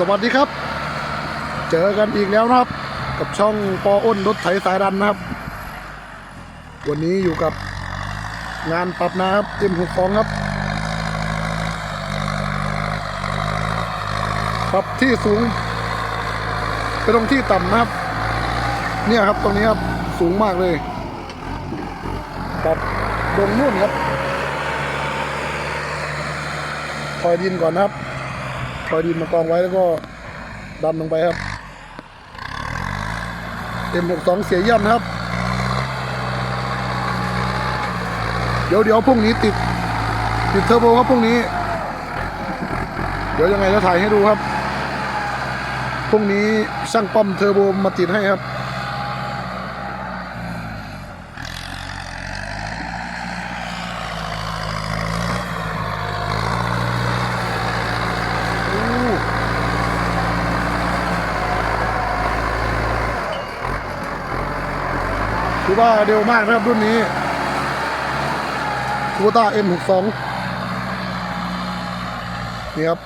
สวัสดีครับ เจอกันอีกแล้วนะครับ กับช่องปออ้นรถไถสายดันนะครับ วันนี้อยู่กับงานปรับนาครับเต็มหกฟองครับ ปรับที่สูง ไปตรงที่ต่ำนะครับ เนี่ยครับตรงนี้ครับสูงมากเลย ปรับลงนู่นครับคอยดินก่อนนะครับ คอยดินมากองไว้แล้วก็ดันลงไปครับเต็มหกสองเสียเยี่ยมนะครับ เดี๋ยวเดี๋ยวพรุ่งนี้ติด ติดเทอร์โบครับพรุ่งนี้ เดี๋ยวยังไงจะถ่ายให้ดูครับพรุ่งนี้ช่างป้อมเทอร์โบมาติดให้ครับือว่าเร็วมากนะครับรุ่นนี้คูต้า M62 นี่ครับ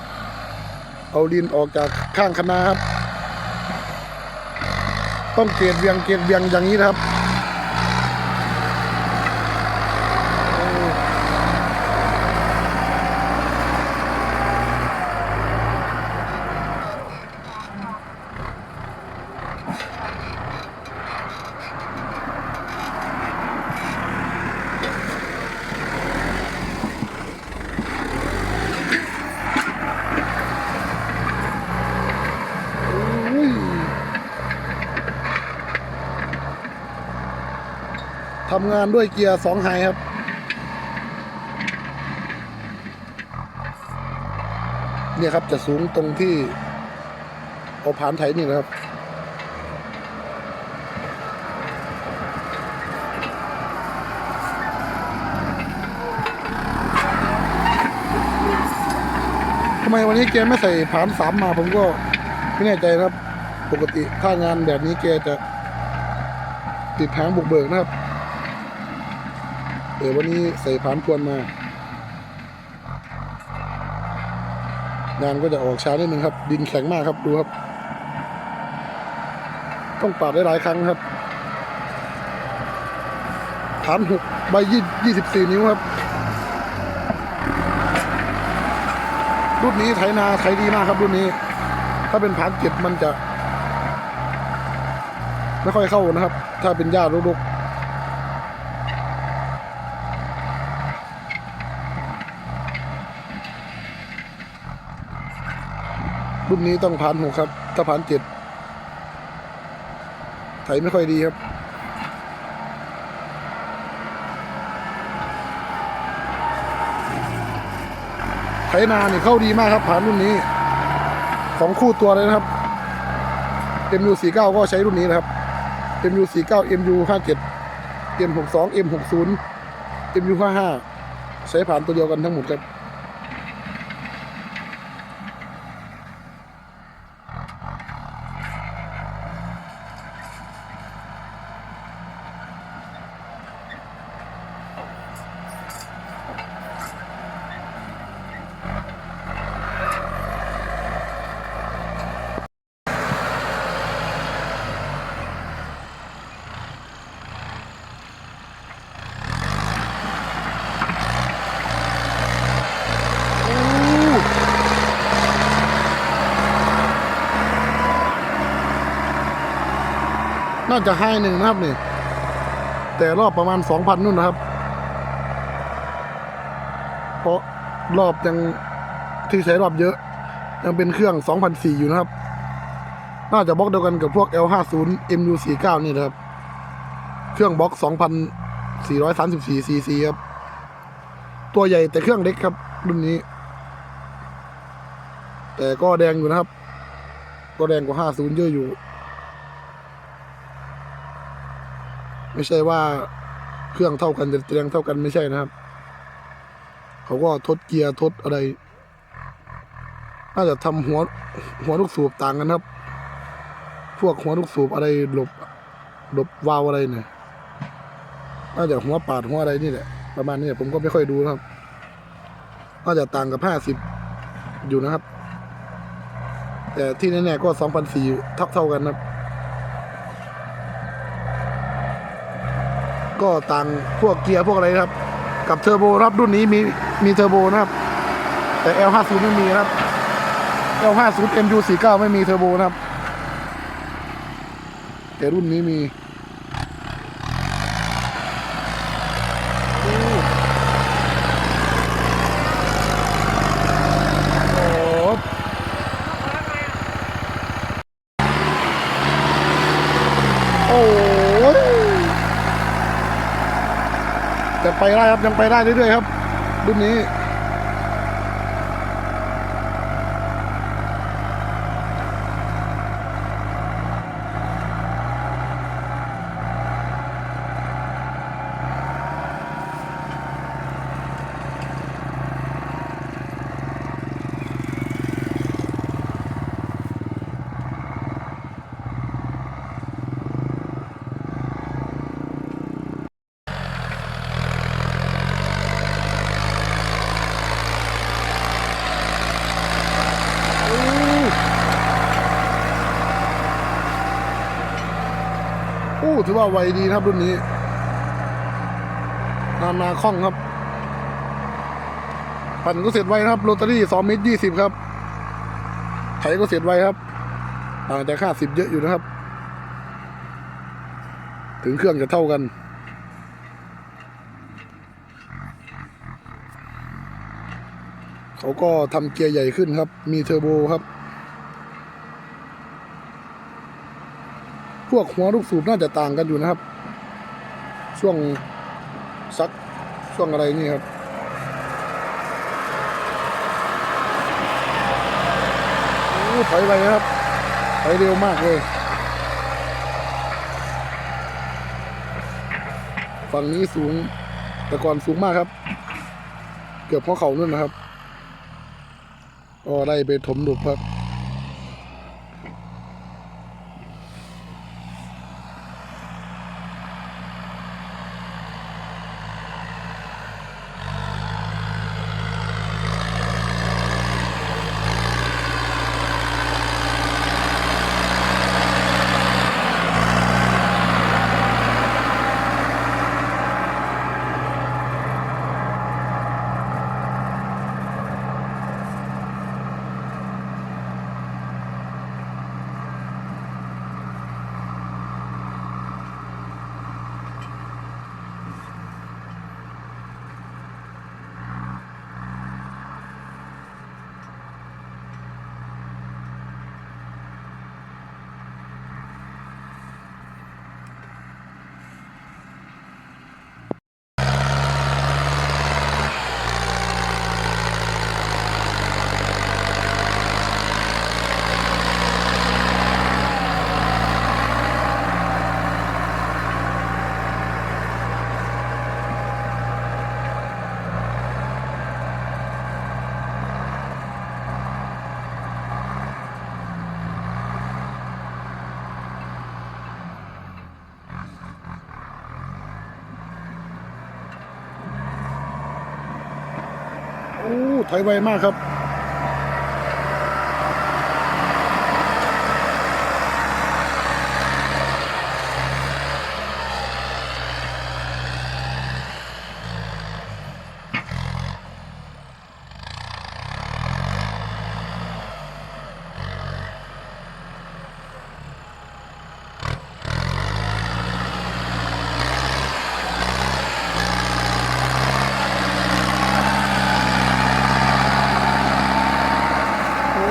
เอาดินออกจากข้างคณะครับ ต้องเกตเวียงเกตเวียงอย่างนี้นะครับำงานด้วยเกียร์สองไฮครับ เนี่ยครับจะสูงตรงที่เอาผานไถนี่นะครับทำไมวันนี้แกไม่ใส่ผานสามมาผมก็ไม่แน่ใจครับ ปกติถ้างานแบบนี้แกจะติดหางบุกเบิกนะครับ เดี๋ยววันนี้ใส่ผานทวนมางานก็จะออกช้านิดนึงครับ ดินแข็งมากครับดูครับ ต้องปาดได้หลายครั้งครับฐานหกใบยี่ยี่สิบสี่นิ้วครับรุ่นนี้ไถนาไถดีมากครับรุ่นนี้ ถ้าเป็นผานเจ็ดมันจะ ไม่ค่อยเข้านะครับ ถ้าเป็นหญ้ารกๆ รุ่นนี้ต้องผ่านหกครับ ถ้าผ่านเจ็ดไถไม่ค่อยดีครับไถนาเนี่ยเข้าดีมากครับผ่านรุ่นนี้สองคู่ตัวเลยนะครับ MU49 ก็ใช้รุ่นนี้นะครับ MU49 MU57 M62 M60 MU55 ใช้ผ่านตัวเดียวกันทั้งหมดครับ น่าจะให้หนึ่งนะครับนี่ แต่รอบประมาณสองพันนู่นนะครับ เพราะรอบยังที่ใช้รอบเยอะ ยังเป็นเครื่อง2,004อยู่นะครับ น่าจะบล็อกเดียวกันกับพวก L50 MU49 นี่นะครับ เครื่องบล็อก2,434 cc ครับ ตัวใหญ่แต่เครื่องเล็กครับ รุ่นนี้ แต่ก็แดงอยู่นะครับ ก็แดงกว่า 50 เยอะอยู่ ไม่ใช่ว่าเครื่องเท่ากันจะแรงเท่ากันไม่ใช่นะครับ เขาก็ทดเกียร์ทดอะไร น่าจะทำหัวหัวลูกสูบต่างกันครับ พวกหัวลูกสูบอะไรหลบหลบวาล์วอะไรเนี่ยน่าจะหัวปาดหัวอะไรนี่แหละประมาณนี้ผมก็ไม่ค่อยดูนะครับ น่าจะต่างกับห้าสิบอยู่นะครับ แต่ที่แน่ๆก็สองพันสี่ทับเท่ากันนะครับ ก็ต่างพวกเกียร์พวกอะไรนะครับ กับเทอร์โบครับรุ่นนี้มีมีเทอร์โบนะครับ แต่ L50 ไม่มีนะครับ L50 MU49 ไม่มีเทอร์โบนะครับ แต่รุ่นนี้มีโอ้โหโอ้ย ยังไปได้ครับยังไปได้เรื่อยๆครับรุ่นนี้ อ้ถือว่าไวดีนะครับรุ่นนี้นานาคล่องครับ ปั่นก็เสร็จไวครับโรตารี่สองเมตรยี่สิบครับไถก็เสร็จไวครับต่างจากค่าสิบเยอะอยู่นะครับ ถึงเครื่องจะเท่ากันเขาก็ทำเกียร์ใหญ่ขึ้นครับ มีเทอร์โบครับ พวกหัวลูกสูบน่าจะต่างกันอยู่นะครับ ช่วงซักช่วงอะไรนี่ครับโอ้ถอยไปนะครับถอยเร็วมากเลยฝั่งนี้สูงแต่ก่อนสูงมากครับ เกือบพอเข่านู่นนะครับก็ไล่ไปถมดุบครับ โอ้ ถอยไวมากครับ โอ้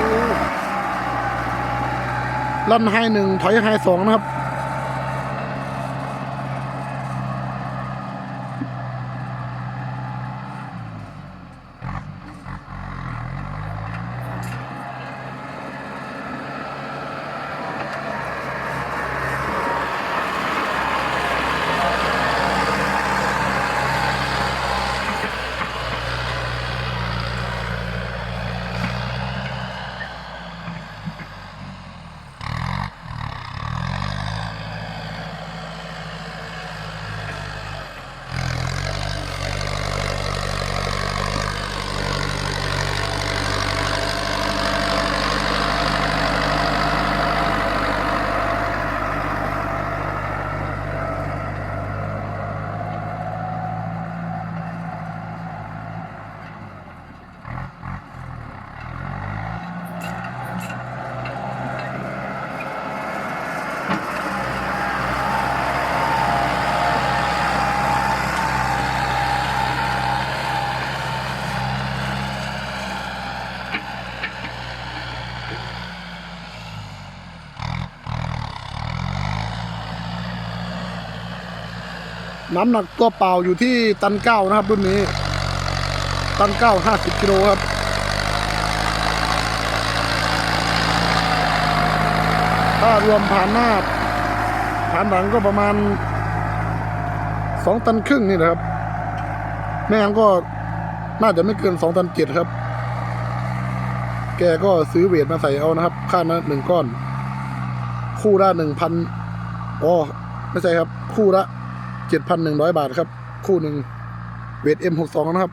ลั่นไฮหนึ่งถอยไฮสองนะครับ น้ำหนักตัวเปล่าอยู่ที่ตันเก้านะครับรุ่นนี้ ตันเก้าห้าสิบกิโลครับถ้ารวมผ่านหน้าผ่านหลังก็ประมาณสองตันครึ่งนี่นะครับแม่งั้นก็น่าจะไม่เกินสองตันเจ็ดครับ แกก็ซื้อเวทมาใส่เอานะครับ ค่านะหนึ่งก้อน คู่ละหนึ่งพันอ๋อไม่ใช่ครับ คู่ละ เจ็ดพันหนึ่งร้อยบาทครับ คู่หนึ่งเวทเอ็มหกสองนะครับ